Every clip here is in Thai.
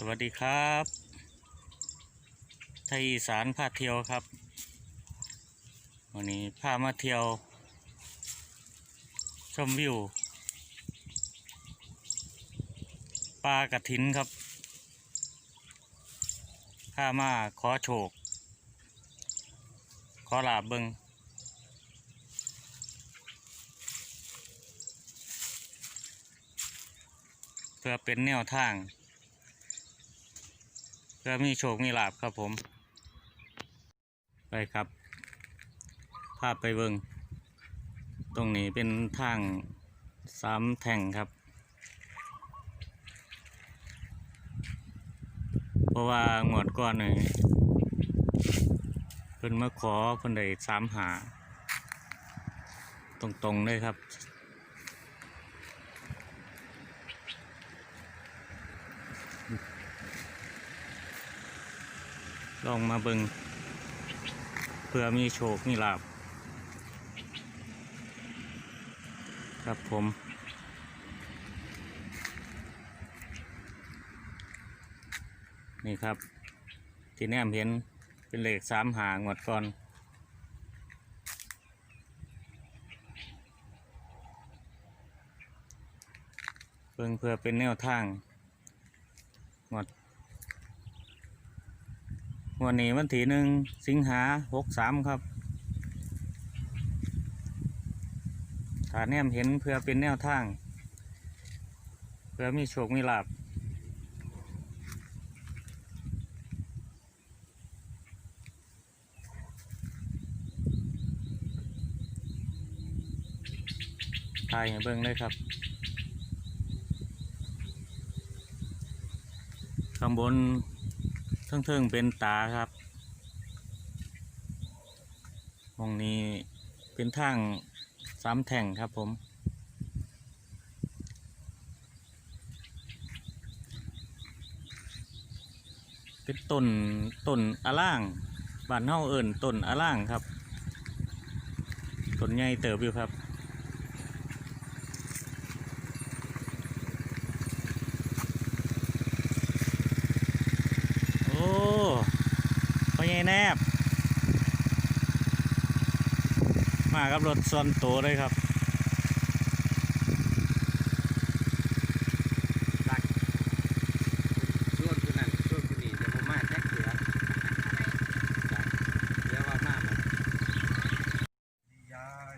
สวัสดีครับ ไทยอีสานพาเที่ยวครับ วันนี้พามาเที่ยว ชมวิวปลากระถินครับพามาขอโชค ขอลาบเบิงเพื่อเป็นแนวทาง เพื่อมีโชค มีลาบครับผม ไปครับ ภาพไปเบิงตรงนี้เป็นทางสามแท่งครับ เพราะว่างวดก่อนนี่เพิ่นมาขอเพิ่นได้สามหา ตรงๆเลยครับ ลองมาเบิงเพื่อมีโชค มีลาบ ครับผม นี่ครับ ที่แนมเห็นเป็นเหลขสามหางวดก่อนเพิ่งเพื่อเป็นแนวทางงวด วันนี้วันที่หนึ่งสิงหาหกสามครับถ้าแนมเห็นเพื่อเป็นแนวทาง เพื่อมีโชคมีลาบทายให้เบิ่งเลยครับ ข้างบน เทิงๆเป็นตาครับตรงนี้เป็นทางสามแท่งครับผม เป็นต้นต้นอะล่างบ้านเฮาเอิญต้นอะล่างครับต้นใหญ่เติบอยู่ครับ โอ้ พ่อใหญ่แนบ มากับรถส่วนตัวเลยครับรักช่วงคนนั้นช่วงคนนี้เดี๋ยวผมมาแจ็คเสือจ้ะเดี๋ยวว่ามาหมดยาย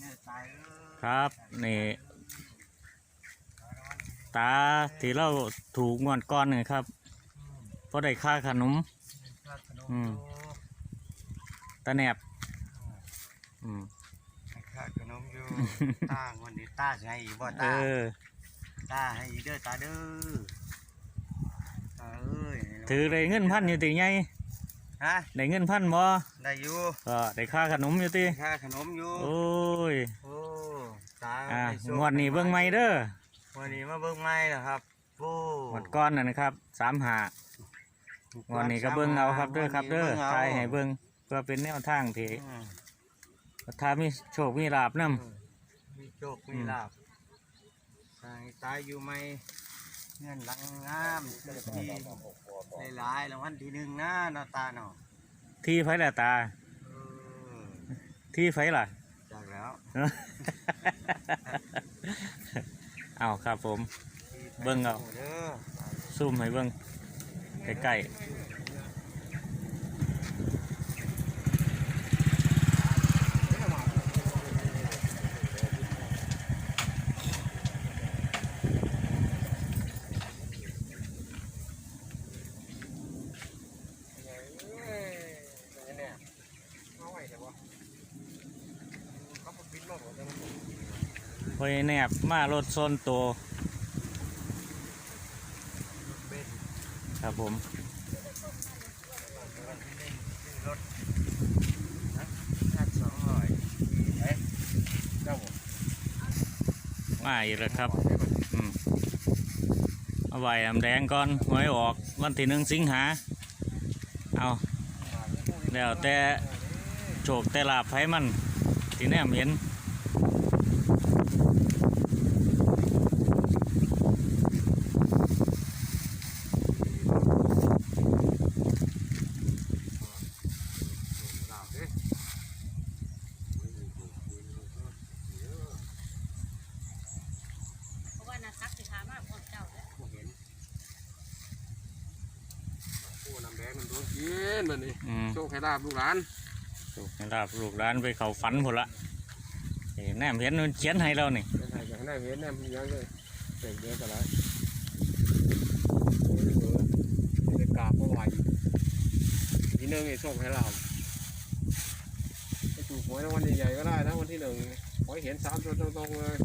แม่ตายเอ้ยครับนี่ตาที่เราถูกงวดก้อนนี่ครับ เพราะได้ค่าขนม ค่าขนมอืมอยู่ตาแนบอืมให้ค่าขนมอยู่ตาวันนี้ตาจะให้อีกบ่เอตาอ ตาให้อีกเด้อตาเด้อตาเอ้ยถือได้เงินพันอยู่ติไงฮะได้เงินพันบ่ได้อยู่ก็ได้ค่าขนมอยู่ติค่าขนมอยู่โอ้ยโอ้ตาอ่าได้โชคงวดนี้เบิ่งไม่เด้อวันนี้มาเบิ่งไม่เหรอครับโอ้ งวดก้อนน่ะนะครับสามหาง วันนี้ก็เบิ้งเอาครับเด้อครับเด้อทายให้เบิ้งเพื่อเป็นแนวทางที่อืมถ้ามีโชคมีลาบนํมีโชคมีลาบตายตายอยู่ไหมเงินหลังงามเศรษฐีหลายๆรางวัลที่หนึ่งนะหน้าตาเนาะที่ไผละตาเออที่ไผล่ะจากแล้วเอาครับผมที่เบิ่งเอาเด้อซูมให้เบิ้ง ใกล้ๆพอยแนบมารถโซนตัว ครับผมาสองร้อยเอ๊ะเจ้าบ่มาอีกแล้วครับอืมเอาไว้น้ำแดงก่อนหวยออกวันที่หนึ่งสิงหาเอาแล้วแต่โชคแต่ลาบไผมันที่แนมเห็น ลองกินแบบนี้อืม โชคให้ลาบลูกหลานลูกให้ลาบลูกร้านไปเขาฝันหมดละเอ้แนมเห็นมันเขียนให้เรานี่เป็นไงกันได้เห็นแน่มียังเลยเสกเดือดกันแล้วโอ้ยเบิร์ดไม่ได้กราบเพราะไหวทีหนึงไอ้โชคให้ลาบไปถูกหวยรางวัลใหญ่ๆก็ได้นะวันที่หนึ่งขอให้เห็นสามตัวตรงๆเลย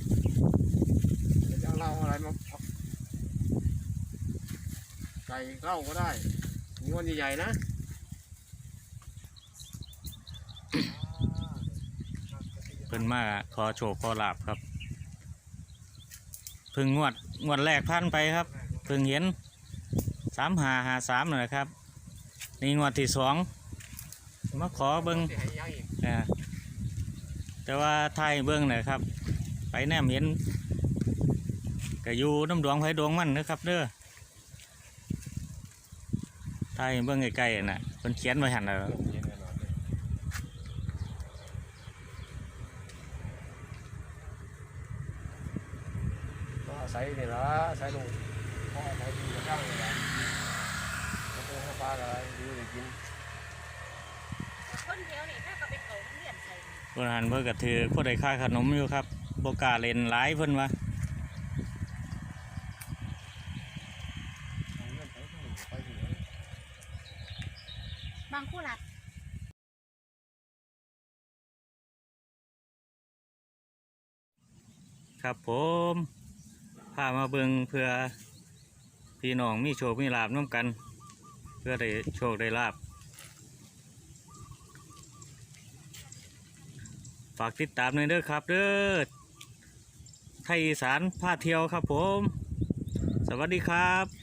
เดี๋ยวจะเอาเหล่าอะไรมาเอาไก่เหล้าก็ได้ มีวันใหญ่ๆนะเพิ่นมาขอโชคขอลาบครับเพึ่งงวดงวดแรกผ่านไปครับเพึ่งเห็นสามหาหาสามนั่นแหละครับนี่งวดที่สองมาขอเบิ้งสิให้ยังอีกอ่าแต่ว่าไทยเบิ้งหน่อยครับ ไปแนมเห็นก็อยู่น้ำดวงไฟดวงมันนะครับเด้อ ไทยเบิ้งไกลๆน่ะเพิ่นเขียนไว้หันแล้วเย็นแน่นอนเลยก็อาศัยนี่ละอาศัยลงพ่ออาศัยดีกระช่างนี่ละก็เป็นข้าวปลาอะไรดูได้กินคนเดียวนี่ถ้าก็ไปเขาโรงเรียนใส่เพิ่นหันเพิ่นก็ถือผู้ใดค่าขนมอยู่ครับบ่กล้าเล่นหลายเพิ่นว่า เอาเงินไปเท่าไหร่ไปถึงไหน บางคู่รัก ครับผมพามาเบิงเพื่อพี่น้องมีโชคมีลาบน้ำกัน เพื่อได้โชคได้ลาบฝากติดตามหน่อยเด้อครับเด้อไทยอีสานพาเที่ยวครับผม สวัสดีครับ